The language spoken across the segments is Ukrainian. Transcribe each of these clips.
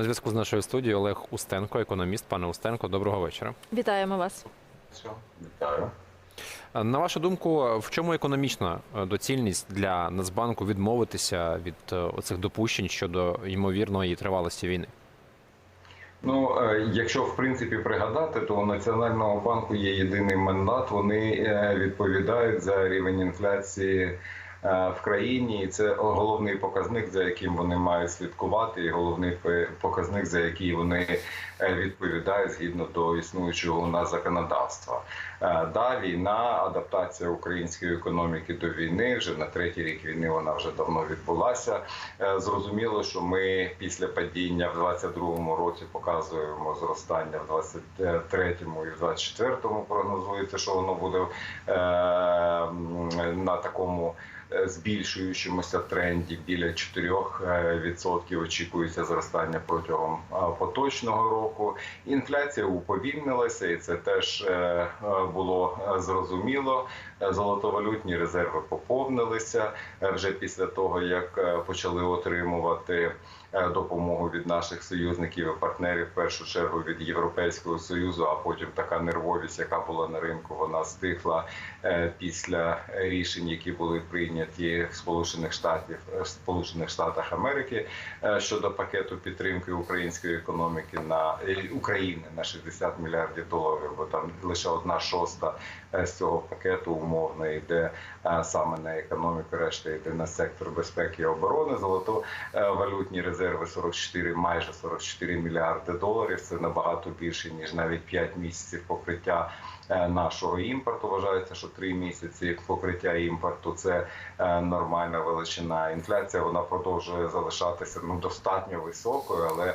На зв'язку з нашою студією Олег Устенко, економіст. Пане Устенко, доброго вечора. Вітаємо вас. Вітаю. На вашу думку, в чому економічна е, доцільність для Нацбанку відмовитися від е, оцих допущень щодо ймовірної тривалості війни? Ну, е, якщо в принципі пригадати, то у Національного банку є єдиний мандат. Вони відповідають за рівень інфляції в країні, і це головний показник, за яким вони мають слідкувати, і головний показник, за який вони е, відповідають згідно до існуючого у нас законодавства. Е, Да, війна, адаптація української економіки до війни. Вже на третій рік війни вона вже давно відбулася. Е, Зрозуміло, що ми після падіння в 22-му році показуємо зростання в 23-му і в 24-му прогнозується, що воно буде е, на такому е, збільшуючомуся тренді біля 4% очікується зростання протягом е, поточного року. Інфляція уповільнилася, і це теж е, е, було е, зрозуміло. Е, Золотовалютні резерви поповнилися е, вже після того, як е, почали отримувати е, допомогу від наших союзників і партнерів, в першу чергу від Європейського союзу. А потім така нервовість, яка була на ринку, вона стихла е, після рішень, які були прийняті в Сполучених Штатів в Сполучених Штатах Америки е, щодо пакету підтримки української економіки на е, України на 60 мільярдів доларів. Бо там лише одна шоста е, з цього пакету умовно йде е, саме на економіку, решта йде на сектор безпеки і оборони. Золотовалютні резерви 44, майже 44 мільярди доларів. Це набагато більше ніж навіть 5 місяців покриття. е, Нашого імпорту вважається, що три місяці покриття імпорту це е, нормальна величина. Інфляція вона продовжує залишатися ну достатньо високою, але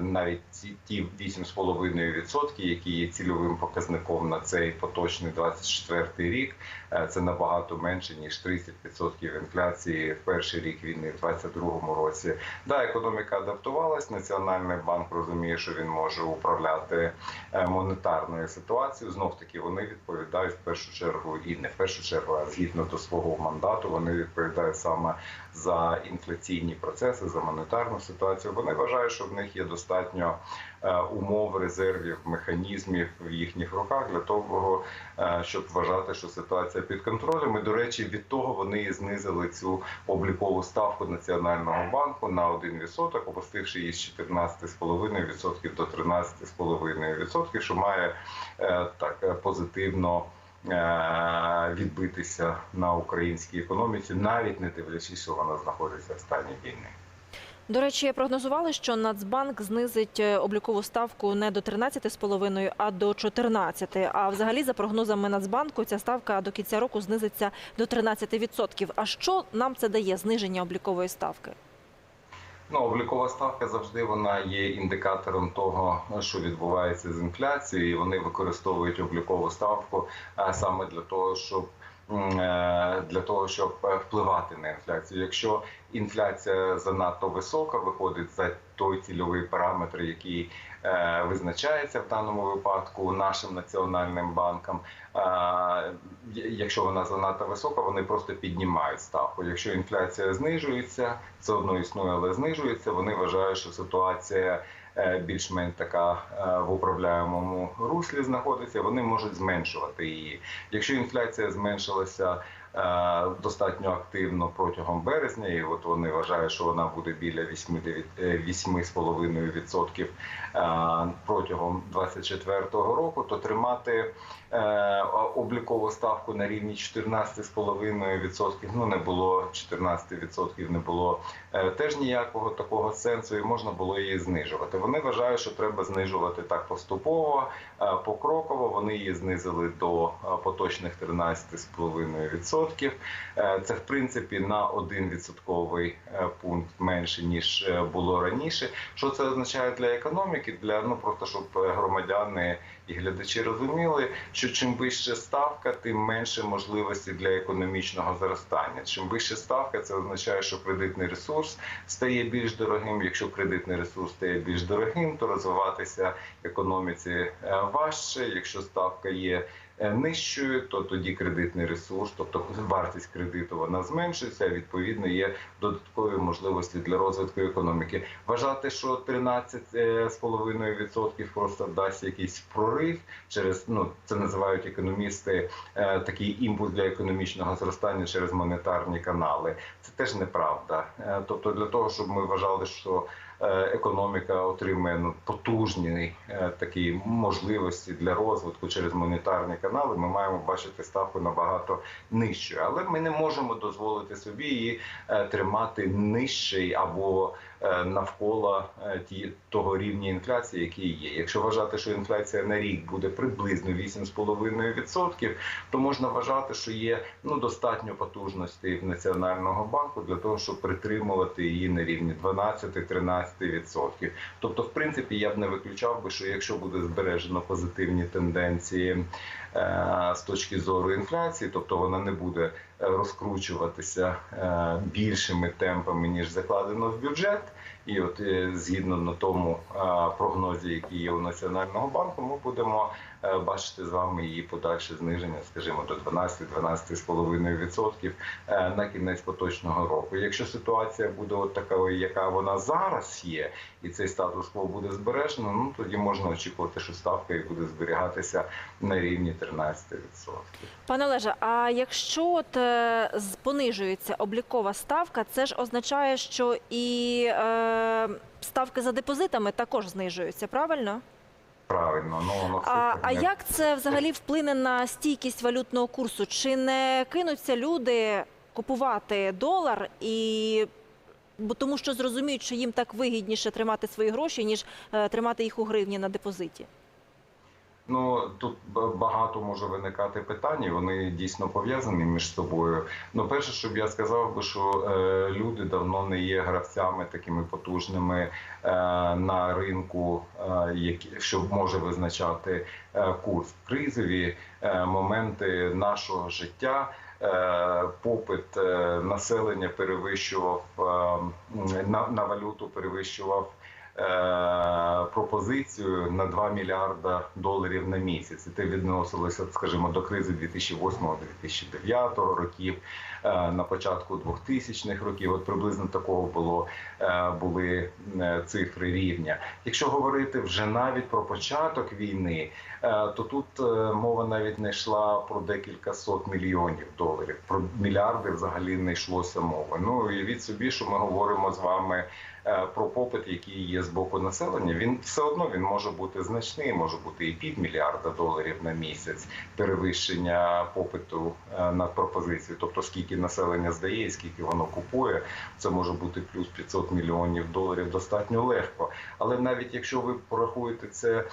навіть ці ті 8,5%, які є цільовим показником на цей поточний 24 рік, е, це набагато менше ніж 30% інфляції в перший рік війни, в 22 році. Да, економіка адаптувалась. Національний банк розуміє, що він може управляти е, монетарною ситуацією. Знов таки вони відповідають в першу чергу і не в першу чергу, а згідно до свого мандату. Вони відповідають саме за інфляційні процеси, за монетарну ситуацію. Вони вважають, що в них є достатньо е, умов, резервів, механізмів в їхніх руках для того, е, щоб вважати, що ситуація під контролем. І, до речі, від того вони і знизили цю облікову ставку Національного банку на 1%, опустивши її з 14,5% до 13,5%, що має е, так позитивно. Відбитися на українській економіці, навіть не дивлячись, що вона знаходиться в стані війни. До речі, прогнозували, що Нацбанк знизить е, облікову ставку не до 13,5, а до 14. А взагалі, за прогнозами Нацбанку, ця ставка до кінця року знизиться до 13%. А що нам це дає зниження облікової ставки? Ну, облікова ставка завжди вона є індикатором того, що відбувається з інфляцією. і Вони використовують облікову ставку саме для того, щоб е, для того, щоб е, впливати на інфляцію. Якщо інфляція занадто висока, виходить за той цільовий параметр, який е, визначається в даному випадку нашим національним банком. Е, якщо вона занадто висока, вони просто піднімають ставку. Якщо інфляція знижується, все одно існує, але знижується. Вони вважають, що ситуація е, більш-менш така е, в управляємому руслі знаходиться. Вони можуть зменшувати її. Якщо інфляція зменшилася. Е, Достатньо активно протягом березня, і от вони вважають, що вона буде біля 8,9 е, 8,5% е, протягом 2024 року, то тримати облікову ставку на рівні 14,5% ну не було 14% не було теж ніякого такого сенсу, і можна було її знижувати. Вони вважають, що треба знижувати так поступово, покроково. Вони її знизили до е, поточних 13,5%. Е, Це в принципі на 1 відсотковий е, пункт менше ніж е, було раніше. Що це означає для економіки? Для ну просто щоб е, громадяни і глядачі розуміли, що чим вища ставка, тим менше можливості для економічного зростання. Чим вища ставка, це означає, що кредитний ресурс стає більш дорогим. Якщо кредитний ресурс стає більш дорогим, то розвиватися економіці е, важче. Якщо ставка є е, нижчою, то тоді кредитний ресурс, тобто вартість кредиту, вона зменшується. а Відповідно, є додаткові можливості для розвитку економіки. Вважати, що 13,5% просто дасть якийсь прорив через ну це називають економісти е, такий імпульс для економічного зростання через монетарні канали. Це теж неправда. Е, Тобто, для того, щоб ми вважали, що е, економіка отримує ну, потужні е, такі можливості для розвитку через монетарні канали, ми маємо бачити ставку набагато нижчою. Але ми не можемо дозволити собі її е, тримати нижчий або е, навколо е, ті того рівня інфляції, який є. Якщо вважати, що інфляція на рік буде приблизно 8,5%, то можна вважати, що є ну достатньо потужності в національного банку для того, щоб притримувати її на рівні 12-13%. Тобто, в принципі, я б не виключав би, що якщо буде збережено позитивні тенденції е, з точки зору інфляції, тобто вона не буде е, розкручуватися е, більшими темпами ніж закладено в бюджет. І от е, згідно на тому прогнозі, який є у національного банку, ми будемо е, бачити з вами її подальше зниження, скажімо, до 12-12,5% е, на кінець поточного року. Якщо ситуація буде от такою, яка вона зараз є, і цей статус-кво буде збережено, ну тоді можна очікувати, що ставка і буде зберігатися на рівні 13%. Пане Олеже, а якщо от понижується облікова ставка, це ж означає, що і е, ставки за депозитами також знижуються, правильно? Правильно, ну А, а як це взагалі вплине на стійкість валютного курсу? Чи не кинуться люди купувати долар і бо тому, що зрозуміють, що їм так вигідніше тримати свої гроші, ніж е, тримати їх у гривні на депозиті? Ну тут багато може виникати питань, вони дійсно пов'язані між собою. Ну, перше, щоб я сказав би, що е, люди давно не є гравцями такими потужними е, на ринку, е, які що може визначати е, курс. Кризові е, моменти нашого життя. е, Попит е, населення перевищував е, на, на валюту, перевищував пропозицію на 2 мільярда доларів на місяць. І Це відносилося, скажімо, до кризи 2008-2009 років, е, на початку 2000-х років. От приблизно такого було е, були е, цифри рівня. Якщо говорити вже навіть про початок війни, е, то тут е, мова навіть не йшла про декілька сот мільйонів доларів. Про мільярди взагалі не йшлося мови. Ну уявіть собі, що ми говоримо з вами е, про попит, який є з боку населення. Він все одно він може бути значний, може бути і півмільярда доларів на місяць перевищення попиту е, на пропозицію. Тобто, скільки населення здає, скільки воно купує, це може бути плюс 500 мільйонів доларів достатньо легко. Але навіть якщо ви порахуєте це е,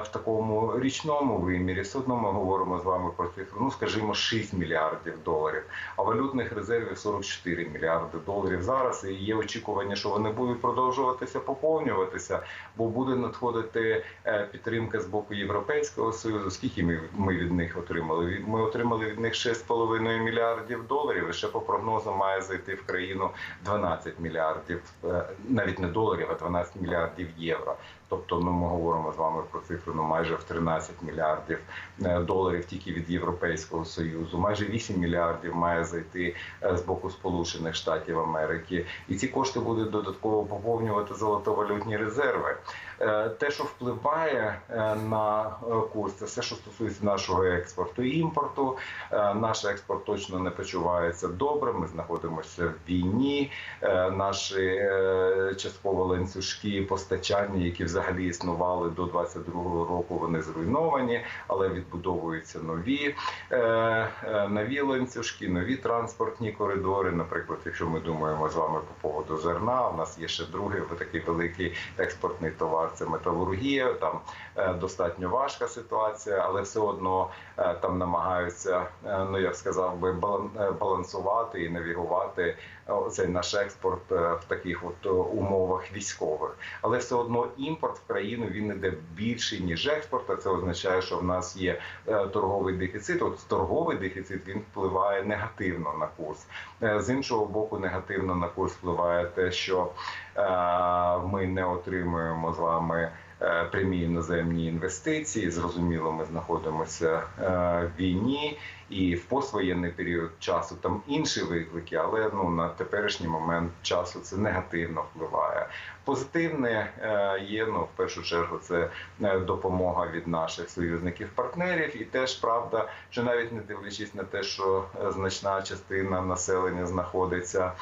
в такому річному вимірі, все одно ми говоримо з вами про цифру, ну скажімо, 6 мільярдів доларів, а валютних резервів 44 мільярди доларів зараз. І є очікування, що вони будуть продовжуватися поповнюватися, бо буде надходити е, підтримка з боку Європейського союзу. Скільки ми, ми від них отримали? Ми отримали від них 6,5 мільярдів доларів. І ще по прогнозу має зайти в країну 12 мільярдів, е, навіть не доларів, а 12 мільярдів євро. Тобто, ну, ми говоримо з вами про цифру ну, майже в 13 мільярдів е, доларів тільки від Європейського союзу. Майже 8 мільярдів має зайти е, з боку Сполучених Штатів Америки, і ці кошти будуть додатково поповнювати золотовалютні резерви. Е, Те, що впливає на курс, це все, що стосується нашого експорту і імпорту. Наш експорт точно не почувається добре. Ми знаходимося в війні. Наші частково ланцюжки постачання, які взагалі існували до 22-го року, вони зруйновані, але відбудовуються нові е, е, нові ланцюжки, нові транспортні коридори. Наприклад, якщо ми думаємо з вами по поводу зерна, у нас є ще другий такий великий експортний товар. Це металургія. Там достатньо важка ситуація, але все одно е, там намагаються, е, ну я б сказав би, балан- е, балансувати і навігувати е, цей наш експорт е, в таких от е, умовах військових. Але все одно імпорт в країну він іде більший ніж експорт. А це означає, що в нас є е, торговий дефіцит. От торговий дефіцит він впливає негативно на курс. Е, З іншого боку, негативно на курс впливає те, що ми не отримуємо з вами. е, Прямі іноземні інвестиції, зрозуміло, ми знаходимося е, в війні і в поствоєнний період часу там інші виклики, але ну на теперішній момент часу це негативно впливає. Позитивне е, є ну в першу чергу це е, допомога від наших союзників-партнерів, і теж правда, що навіть не дивлячись на те, що е, значна частина населення знаходиться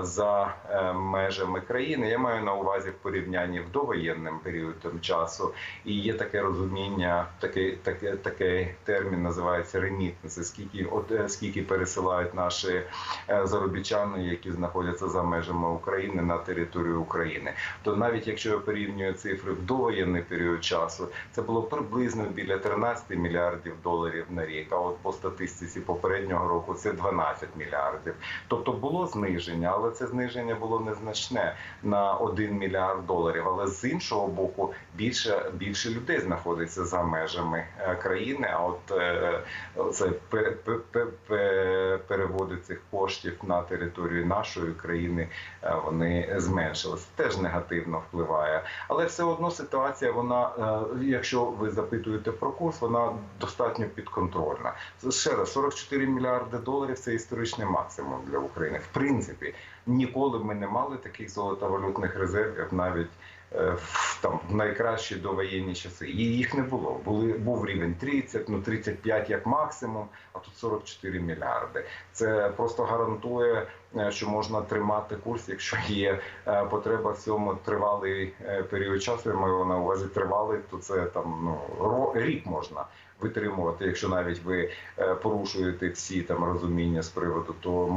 за межами країни, я маю на увазі в порівнянні в довоєнним періодом часу, і є таке розуміння, такий таке, такий термін називається ремітниці, скільки от е, скільки пересилають наші е, заробітчани, які знаходяться за межами України на територію України. То навіть якщо я порівнюю цифри в довоєнний період часу, це було приблизно біля 13 мільярдів доларів на рік. А от по статистиці попереднього року це 12 мільярдів. Тобто було зниження, але це зниження було незначне на 1 мільярд доларів. Але з іншого боку, більше більше людей знаходиться за межами е, країни. А от це переводи цих коштів на територію нашої країни е, вони зменшилися. Теж негативно впливає. Але все одно ситуація, вона, е, якщо ви запитуєте про курс, вона достатньо підконтрольна. Ще раз 44 мільярди доларів це історичний максимум для України. В принципі, ніколи ми не мали таких золотовалютних резервів навіть. Е, В там в найкращі довоєнні часи і їх не було. Були був рівень 30, ну 35 як максимум, а тут 44 мільярди. Це просто гарантує, е, що можна тримати курс, якщо є е, потреба в цьому тривалий період часу. Я маю на увазі тривалий, то це там ну рік можна витримувати, якщо навіть ви е, порушуєте всі там розуміння з приводу то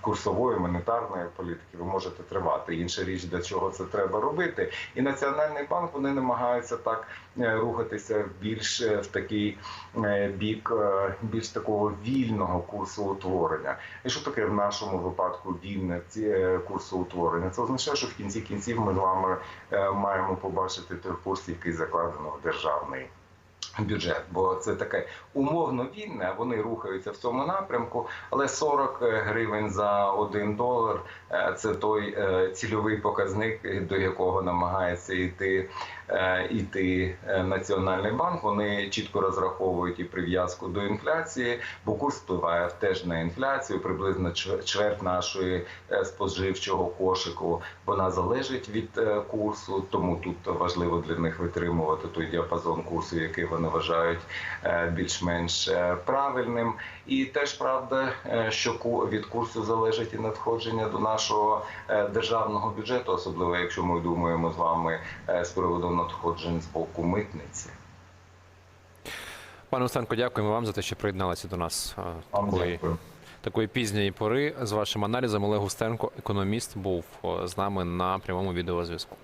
курсової монетарної політики, ви можете тривати. Інша річ, для чого це треба робити, і національний банк вони намагаються так е, рухатися більш е, в такий бік більш такого вільного курсоутворення. І що таке в нашому випадку вільне ці, е, курсоутворення? Це означає, що в кінці кінців ми з вами маємо побачити той курс, який закладено в державний. Бюджет, бо це таке умовно вільне, вони рухаються в цьому напрямку, але 40 гривень за 1 долар е, це той е, цільовий показник, до якого намагається йти, е, йти е, Національний банк. Вони чітко розраховують і прив'язку до інфляції, бо курс впливає теж на інфляцію. Приблизно чверть нашої е, споживчого кошику вона залежить від е, курсу, тому тут важливо для них витримувати той діапазон курсу, який вони вважають е, більш-менш е, правильним. І теж правда, е, що від курсу залежить і надходження до нашого державного бюджету, особливо якщо ми думаємо з вами з приводу надходжень з боку митниці. Пане Остенко, дякуємо вам за те, що приєдналися до нас Вам такої, такої пізньої пори з вашим аналізом. Олег Устенко, економіст, був з нами на прямому відеозв'язку.